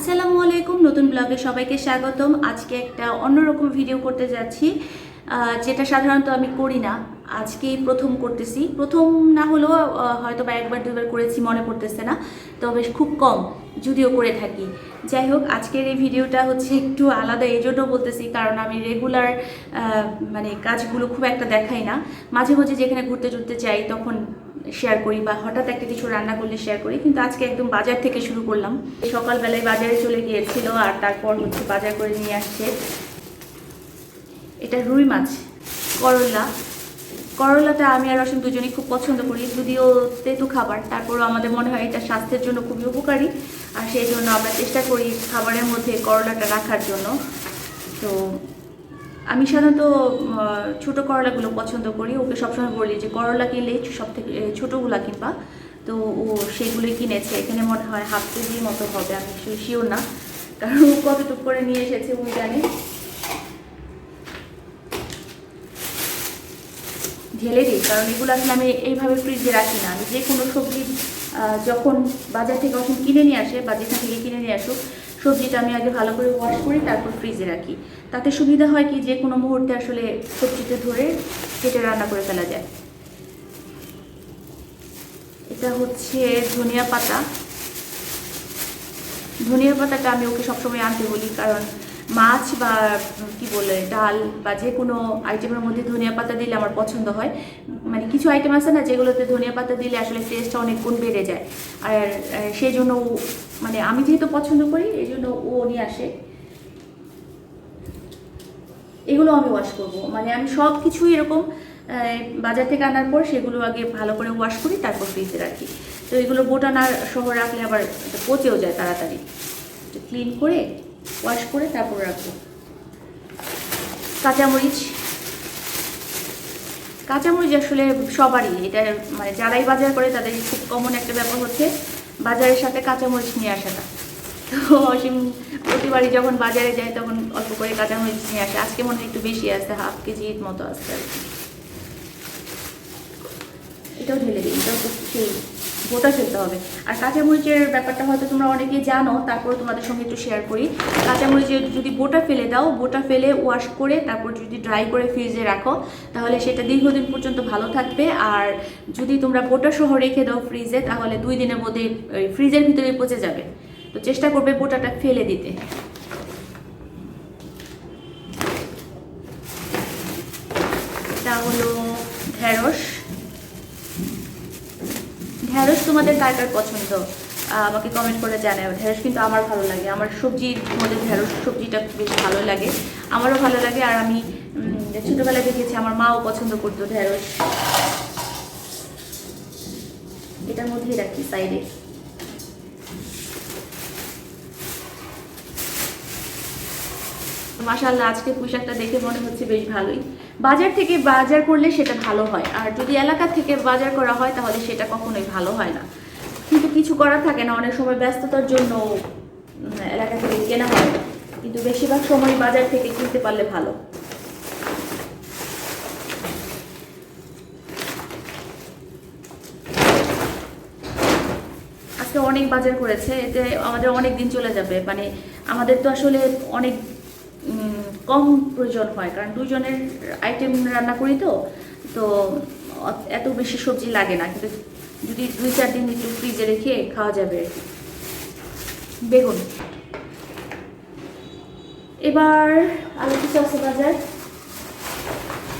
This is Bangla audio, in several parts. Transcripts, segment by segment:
আসসালামু আলাইকুম, নতুন ব্লগে সবাইকে স্বাগতম। আজকে একটা অন্যরকম ভিডিও করতে যাচ্ছি যেটা সাধারণত আমি করি না। আজকেই প্রথম করতেছি। প্রথম না হলেও হয়তো বা একবার দুবার করেছি, মনে পড়তেছে না। তবে খুব কম, যদিও করে থাকি। যাই হোক, আজকের এই ভিডিওটা হচ্ছে একটু আলাদা এই জন্য বলতেছি, কারণ আমি রেগুলার মানে কাজগুলো খুব একটা দেখাই না। মাঝে মাঝে যেখানে ঘুরতে টুরতে যাই, তখন শেয়ার করি বা হঠাৎ একটা কিছু রান্না করলে শেয়ার করি। কিন্তু আজকে একদম বাজার থেকে শুরু করলাম। সকালবেলায় বাজারে চলে গিয়েছিল আর তারপর হচ্ছে বাজার করে নিয়ে আসছে। এটা রুই মাছ, করলা। করলাটা আমি আর রসুন দুজনেই খুব পছন্দ করি, যদিও তেতু খাবার। তারপরও আমাদের মনে হয় এটা স্বাস্থ্যের জন্য খুবই উপকারী। আর সেই জন্য আমরা চেষ্টা করি খাবারের মধ্যে করলাটা রাখার জন্য। তো আমি সাধারণত ছোট করলাগুলো পছন্দ করি। ওকে সবসময় বলি যে, করলা কিনলে সব থেকে ছোটোগুলা কিনবা। তো ও সেগুলোই কিনেছে। এখানে মনে হয় হাফ কেজির মতো হবে, আমি শিওর না। কারণ ও কতটুকু করে নিয়ে এসেছে ওই জানে। ঢেলে দিই, কারণ এগুলো আসলে আমি এইভাবে ফ্রিজে রাখি না। আমি যে কোনো সবজি যখন বাজার থেকে যখন কিনে নিয়ে আসে বা যেখান থেকে কিনে নিয়ে আসুক সবজিটা আমি আগে ভালো করে ওয়াশ করি, তারপর ফ্রিজে রাখি। তাতে সুবিধা হয় কি, যে কোনো মুহূর্তে আসলে সবজিটা ধরে কেটে রান্না করে ফেলা যায়। এটা হচ্ছে ধনিয়া পাতা। ধনিয়া পাতাটা আমি ওকে সবসময় আনতে বলি, কারণ মাছ বা, কি বলে, ডাল বা যে কোনো আইটেমের মধ্যে ধনিয়া পাতা দিলে আমার পছন্দ হয়। মানে কিছু আইটেম আছে না, যেগুলোতে ধনিয়া পাতা দিলে আসলে টেস্টটা অনেক গুণ বেড়ে যায়। আর সেই জন্য মানে আমি যেহেতু পছন্দ করি, এই জন্য ও নিয়ে আসে। এগুলো আমি ওয়াশ করব। মানে আমি সব কিছু এরকম বাজার থেকে আনার পর সেগুলো আগে ভালো করে ওয়াশ করি, তারপর ফ্রিজে রাখি তো এগুলো বোটা না সহ রাখলে আবার পচেও যায় তাড়াতাড়ি। ক্লিন করে ওয়াশ করে তারপর রাখব। কাঁচামরিচ। কাঁচামরিচ আসলে সবারই, এটা মানে যারাই বাজার করে তাদের খুব কমন একটা ব্যাপার হচ্ছে বাজারের সাথে কাঁচামরিচ নিয়ে আসাটা। তো অসীম প্রতিবারই যখন বাজারে যায় তখন অল্প করে কাঁচামরিচ নিয়ে আসে। আজকে মনে হয় একটু বেশি আছে, হাফ কেজির মতো আসছে আর কি। এটাও ঢেলে দিই, এটাও সেই গোটা ফেলতে হবে। আর কাঁচামরিচের ব্যাপারটা হয়তো তোমরা অনেকে জানো, তারপর তোমাদের সঙ্গে একটু শেয়ার করি। কাঁচামরিচের যদি বোটা ফেলে দাও, বোটা ফেলে ওয়াশ করে তারপর যদি ড্রাই করে ফ্রিজে রাখো, তাহলে সেটা দীর্ঘদিন পর্যন্ত ভালো থাকবে। আর যদি তোমরা বোটা সহ রেখে দাও ফ্রিজে তাহলে দুই দিনের মধ্যে ফ্রিজের ভিতরে পচে যাবে। তো চেষ্টা করবে বোটাটা ফেলে দিতে। এটা হলো ঢেঁড়স ঢেঁড়স তোমাদের কার কার পছন্দ? আমাকে কমেন্ট করে জানাও। ঢেঁড়স কিন্তু আমার ভালো লাগে। আমার সবজির মধ্যে ঢেঁড়স সবজিটা বেশ ভালো লাগে। আমারও ভালো লাগে। আর আমি ছোটবেলায় দেখেছি, আমার মাও পছন্দ করতো ঢেঁড়স। এটার মধ্যেই রাখি সাইডে মাশাল্লাহ আজকে পোশাকটা দেখে মনে হচ্ছে বেশ ভালোই। বাজার থেকে বাজার করলে সেটা ভালো হয়। আর যদি এলাকা থেকে বাজার করা হয়, তাহলে সেটা কখনোই ভালো হয় না। কিন্তু কিছু করার থাকে না, অনেক সময় ব্যস্ততার জন্য এলাকা থেকে কেনা হয়। কিন্তু বেশিরভাগ সময় বাজার থেকে কিনতে পারলে ভালো। অনেক বাজার করেছে, এতে আমাদের অনেক দিন চলে যাবে। মানে আমাদের তো আসলে অনেক কম প্রয়োজন হয় কারণ দুজনের আইটেম রান্না করি তো তো এত বেশি সবজি লাগে না কিন্তু যদি দুই চার দিন একটু ফ্রিজে রেখে খাওয়া যাবে বেগুন। এবার আলু কিছু আছে বাজার।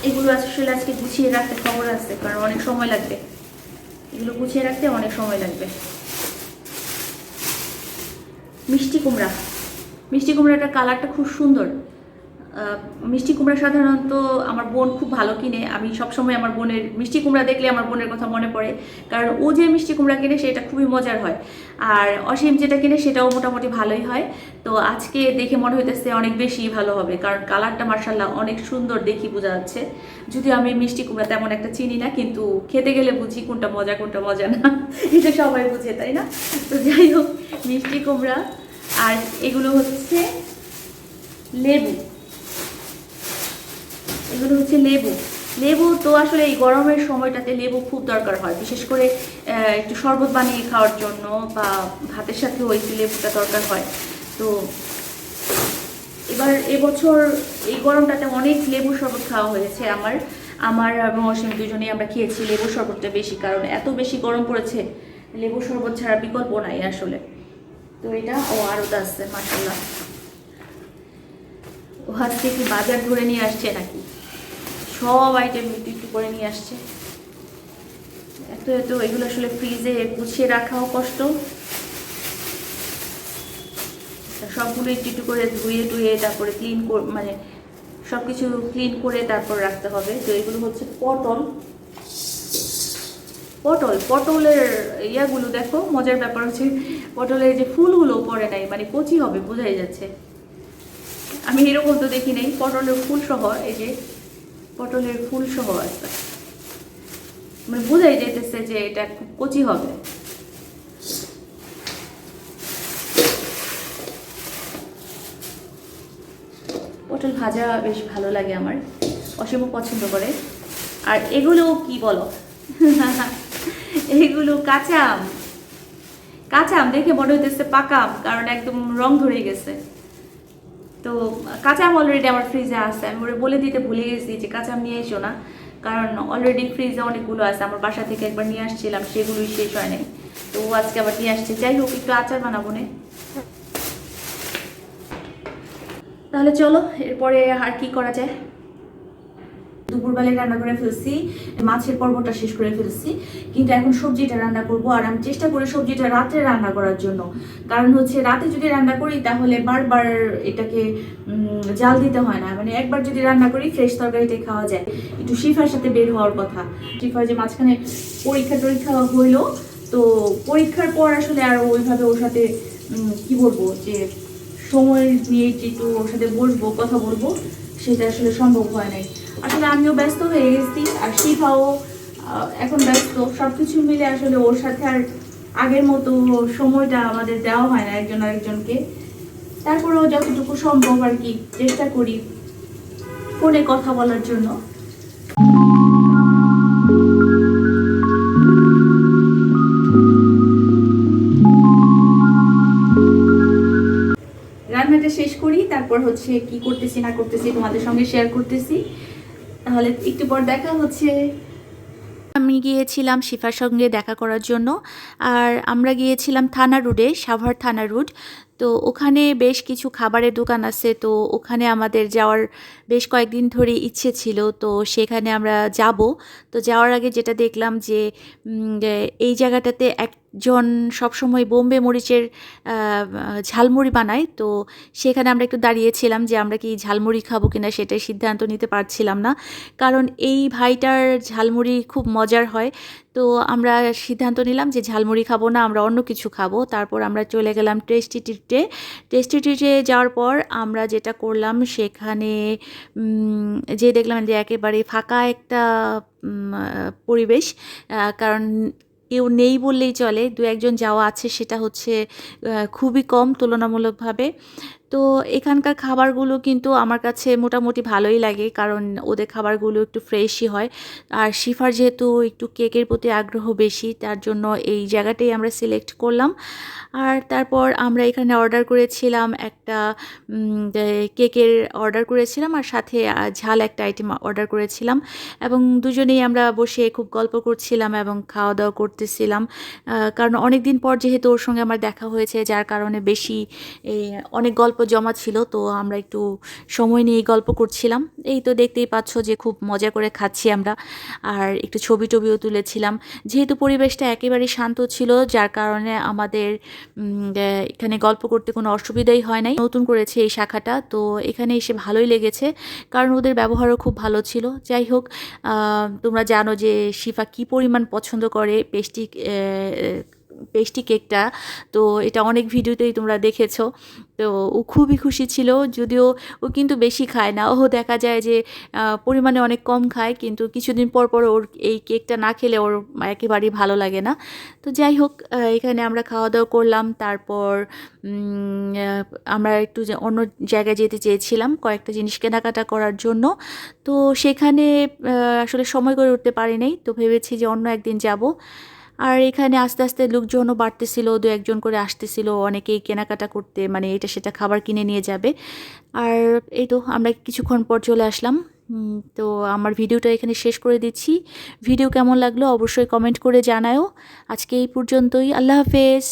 এগুলো আসলে আজকে গুছিয়ে রাখতে খবর আছে কারণ অনেক সময় লাগবে। এগুলো গুছিয়ে রাখতে অনেক সময় লাগবে। মিষ্টি কুমড়া। মিষ্টি কুমড়াটার কালারটা খুব সুন্দর। মিষ্টি কুমড়া সাধারণত আমার বোন খুব ভালো কিনে। আমি সবসময় আমার বোনের, মিষ্টি কুমড়া দেখলে আমার বোনের কথা মনে পড়ে। কারণ ও যে মিষ্টি কুমড়া কিনে, সেটা খুবই মজার হয়। আর অসীম যেটা কিনে, সেটাও মোটামুটি ভালোই হয়। তো আজকে দেখে মনে হইতেছে অনেক বেশি ভালো হবে। কারণ কালারটা মার্শাল্লাহ অনেক সুন্দর দেখি বোঝা যাচ্ছে। যদিও আমি মিষ্টি কুমড়া তেমন একটা চিনি না, কিন্তু খেতে গেলে বুঝি কোনটা মজা কোনটা মজা না। এটা সবাই বুঝে, তাই না? তো যাই হোক, মিষ্টি কুমড়া। আর এগুলো হচ্ছে লেবু। এগুলো হচ্ছে লেবু। লেবু তো আসলে এই গরমের সময়টাতে লেবু খুব দরকার হয়। বিশেষ করে একটু শরবত বানিয়ে খাওয়ার জন্য বা ভাতের সাথে ওই লেবুটা দরকার হয়। তো এবার এবছর এই গরমটাতে অনেক লেবু শরবত খাওয়া হয়েছে আমার। আমার এবং অসীম দুজনেই আমরা খেয়েছি লেবু শরবতটা বেশি, কারণ এত বেশি গরম পড়েছে, লেবু শরবত ছাড়া বিকল্প নাই আসলে। তো এটা ও আরও আসছে মাসাল্লাহ ও আজকে কি বাজার ধরে নিয়ে আসছে নাকি? সব আইটেম একটু একটু করে নিয়ে আসছে। এত এত, এগুলো আসলে ফ্রিজে গুছিয়ে রাখাও কষ্ট। সবগুলো একটু একটু করে ধুয়ে টুয়ে তারপরে ক্লিন মানে সব কিছু ক্লিন করে তারপর রাখতে হবে। তো এগুলো হচ্ছে পটল। পটল, পটলের ইয়াগুলো দেখো, মজার ব্যাপার হচ্ছে পটলের যে ফুলগুলো পড়ে নাই মানে কচি হবে, বোঝাই যাচ্ছে। আমি এরকম তো দেখি নাই, পটলের ফুল সহ, এই যে পটলের ফুল সহ আছে। মানে বোঝাই যাইতেছে যে এটা খুব কচি হবে। পটল ভাজা বেশ ভালো লাগে আমার, অসীমও পছন্দ করে। আর এগুলো কি বলো? এগুলো কাঁচা আম। কাঁচা আম দেখে মনে হইতেছে পাকা আম, কারণ একদম রং ধরে গেছে। তো কাঁচা আম অলরেডি আমার ফ্রিজে আছে। আমি ওরে বলে দিতে ভুলে গেছি যে কাঁচা আম নিয়ে এসো না। কারণ অলরেডি ফ্রিজে অনেকগুলো আছে। আমার বাসা থেকে একবার নিয়ে আসছিলাম, সেগুলোই শেষ হয় নাই। তো আজকে আবার নিয়ে আসছে। যাই হোক, একটু আচার বানাবো নে। তাহলে চলো, এরপরে আর কি করা যায়? দুপুরবেলায় রান্না করে ফেলছি, মাছের পর্বটা শেষ করে ফেলছি, কিন্তু এখন সবজিটা রান্না করব আর আমি চেষ্টা করি সবজিটা রাতে রান্না করার জন্য। কারণ হচ্ছে রাতে যদি রান্না করি তাহলে বারবার এটাকে জাল দিতে হয় না। মানে একবার যদি রান্না করি ফ্রেশ তরকারিটা খাওয়া যায়। একটু শিফার সাথে বের হওয়ার কথা। শিফার যে মাঝখানে পরীক্ষা টরীক্ষা হইল, তো পরীক্ষার পর আসলে আর ওইভাবে ওর সাথে কি বলব যে সময় নিয়ে একটু ওর সাথে বসবো, কথা বলব, সেটা আসলে সম্ভব হয় নাই। আসলে আমিও ব্যস্ত হয়ে গেছি, আর শিফাও এখন ব্যস্ত। সব কিছু মিলে আসলে ওর সাথে আর আগের মতো সময়টা আমাদের দেওয়া হয় না একজন আরেকজনকে। তারপরেও যতটুকু সম্ভব আর কি চেষ্টা করি ফোনে কথা বলার জন্য। রান্নাটা শেষ করি, তারপর হচ্ছে কি করতেছি না করতেছি তোমাদের সঙ্গে শেয়ার করতেছি। তাহলে একটু পর দেখা হচ্ছে। আমি গিয়েছিলাম শিফার সঙ্গে দেখা করার জন্য, আর আমরা গিয়েছিলাম থানা রোডে সাভার থানা রোড তো ওখানে বেশ কিছু খাবারের দোকান আছে, তো ওখানে আমাদের যাওয়ার বেশ কয়েকদিন ধরে ইচ্ছে ছিল, তো সেখানে আমরা যাব। তো যাওয়ার আগে যেটা দেখলাম যে এই জায়গাটাতে একজন সবসময় বোম্বে মরিচের ঝালমুড়ি বানায়। তো সেখানে আমরা একটু দাঁড়িয়েছিলাম যে আমরা কি ঝালমুড়ি খাব কিনা সেটাই সিদ্ধান্ত নিতে পারছিলাম না। কারণ এই ভাইটার ঝালমুড়ি খুব মজার হয়। তো আমরা সিদ্ধান্ত নিলাম যে ঝালমুড়ি খাব না, আমরা অন্য কিছু খাব। তারপর আমরা চলে গেলাম টেস্টি ট্রিটে টেস্টি ট্রিটে যাওয়ার পর আমরা যেটা করলাম সেখানে যে দেখলাম যে একেবারে ফাঁকা একটা পরিবেশ কারণ কেউ নেই বললেই চলে দু একজন যাওয়া আছে সেটা হচ্ছে খুবই কম তুলনামূলকভাবে। তো এখানকার খাবারগুলো কিন্তু আমার কাছে মোটামুটি ভালোই লাগে। কারণ ওদের খাবারগুলো একটু ফ্রেশই হয়। আর শিফার যেহেতু একটু কেকের প্রতি আগ্রহ বেশি, তার জন্য এই জায়গাটাই আমরা সিলেক্ট করলাম। আর তারপর আমরা এখানে অর্ডার করেছিলাম একটা কেকের অর্ডার করেছিলাম আর সাথে ঝাল একটা আইটেম অর্ডার করেছিলাম। এবং দুজনেই আমরা বসে খুব গল্প করছিলাম এবং খাওয়া দাওয়া করতেছিলাম কারণ অনেক দিন পর যেহেতু ওর সঙ্গে আমার দেখা হয়েছে, যার কারণে বেশি অনেক গল্প জমা ছিল, তো আমরা একটু সময় নিয়ে গল্প করছিলাম। এই তো দেখতেই পাচ্ছ যে খুব মজা করে খাচ্ছি আমরা। আর একটু ছবি টবিও তুলেছিলাম। যেহেতু পরিবেশটা একেবারেই শান্ত ছিল, যার কারণে আমাদের এখানে গল্প করতে কোনো অসুবিধাই হয় নাই। নতুন করেছে এই শাখাটা, তো এখানে এসে ভালোই লেগেছে। কারণ ওদের ব্যবহারও খুব ভালো ছিল। যাই হোক তোমরা জানো যে শিফা কি পরিমাণ পছন্দ করে পেস্টি পেস্টি কেকটা। তো এটা অনেক ভিডিওতেই তোমরা দেখেছ। তো ও খুবই খুশি ছিল, যদিও ও কিন্তু বেশি খায় না। ও দেখা যায় যে পরিমাণে অনেক কম খায়, কিন্তু কিছুদিন পর পর ওর এই কেকটা না খেলে ওর একেবারেই ভালো লাগে না। তো যাই হোক এখানে আমরা খাওয়া দাওয়া করলাম। তারপর আমরা একটু অন্য জায়গায় যেতে চেয়েছিলাম কয়েকটা জিনিস কেনাকাটা করার জন্য। তো সেখানে আসলে সময় করে উঠতে পারি নাই তো ভেবেছি যে অন্য একদিন যাব। আর এখানে আস্তে আস্তে লোকজনও বাড়তেছিল, দু একজন করে আসতেছিল, অনেকেই কেনাকাটা করতে মানে এটা সেটা খাবার কিনে নিয়ে যাবে। আর এই তো আমরা কিছুক্ষণ পর চলে আসলাম। তো আমার ভিডিওটা এখানে শেষ করে দিচ্ছি। ভিডিও কেমন লাগল অবশ্যই কমেন্ট করে জানায়ও। আজকে এই পর্যন্তই। আল্লাহ হাফেজ।